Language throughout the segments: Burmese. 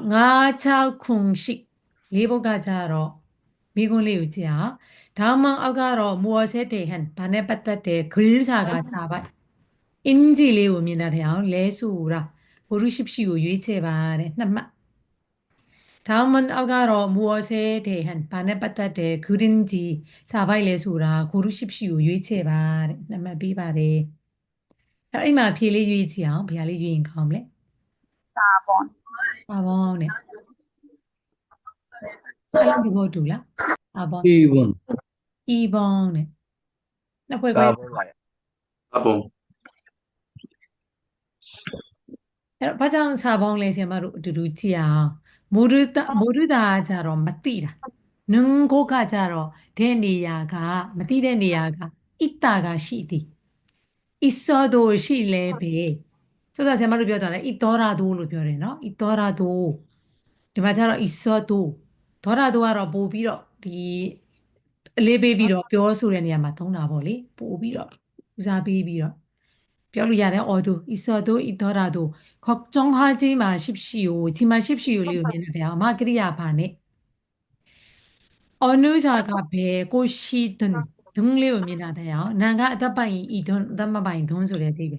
9 6 0လေးဘုတ်ကကြတော့မိကွန်းလေးကိုကြည့်အောင်ဒါမှအောက်ကတော့မူအဆဲတေဟန်ဘာနဲ့ပတ်သက်တဲ့ဂရစ်စာကစာပိုက်အင်ဂျီလေးကိုမြင်တတ်တယ်အောင်လဲဆိုတာဘုရုရှိရှိကိုရွေးချယ်ပါတဲ့နှစ်မှတ်ဒါမှအောက်ကတော့မူအဆဲတေဟန်ဘာနဲ့ပတ်သက်တဲ့ဂရင်းဂျီစာပိုက်လဲဆိုတာဂရုရှိရှိကိုရွေးချယ်ပါတဲ့နှစ်မှတ်ပေးပါတယ်အဲ့အိမ်မှာဖြေလေးရွေးချယ်အောင်ဘယ်ဟာလေးရွေးရင်ကောင်းမလဲ စာပေါ့ပါပေါင်းနဲ့အဲ့လိုဒီဘုတ်တူလားပါပေါင်း Ibon. ဤပေါင်းနဲ့နှစ်ဖွဲ့ခွဲ Sabon like. Sabon. အဲ့တော့ဘာကြောင့်စာပေါင်းလဲဆရာမတို့အတူတူကြည့်အောင်မုဒုတမုဒုတာကကြတော့မတိတာနုံကိုကကြတော့တဲ့နေရာကမတိတဲ့နေရာကဣတ္တာကရှိသည်ဣသောဒိုရှိလဲပဲ စောစောဆရာမတို့ပြောကြတယ်ဤသောရာဒိုလို့ပြောတယ်နော်ဤသောရာဒိုဒီမှာကျတော့ဤသောဒိုသောရာဒိုကတော့ပို့ပြီးတော့ဒီအလေးပေးပြီးတော့ပြောဆိုတဲ့နေရာမှာသုံးတာပေါ့လေပို့ပြီးတော့ဦးစားပေးပြီးတော့ပြောလို့ရတယ်အော်ဒိုဤသောဒိုဤသောရာဒိုခေါကျုံဟာကြီးမှာရှိရှိကိုကြီးမှာရှိရှိကိုလေးကိုမြင်နေဗျာအမကရိယာဘာနဲ့အနုဇာကဘယ်ကိုရှိတဲ့ဒုံလေးကိုမြင်တာတရားနန်ကအသက်ပိုင်ဤဒုံအသက်မပိုင်ဒုံဆိုတဲ့အသေးပဲ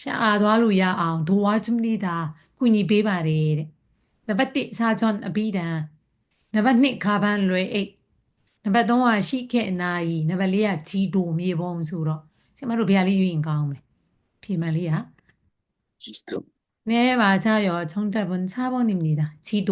ရှာသွားလို့ရအောင်도와줍니다အကူအညီပေးပါတယ်တဲ့နံပါတ်1စာချွန်အဘိဓမ္နံပါတ်2ခါပန်းလွယ်အိတ်နံပါတ်3ကရှိခဲ့အနာယီနံပါတ်4ကဂျီဒိုမြေပုံဆိုတော့ဆရာမတို့ဘယ်ဟာလေးယူရင်ကောင်းမလဲဖြေမှန်လေးဟာ 지도. 네, 맞아요. 정답은 4번입니다. 지도.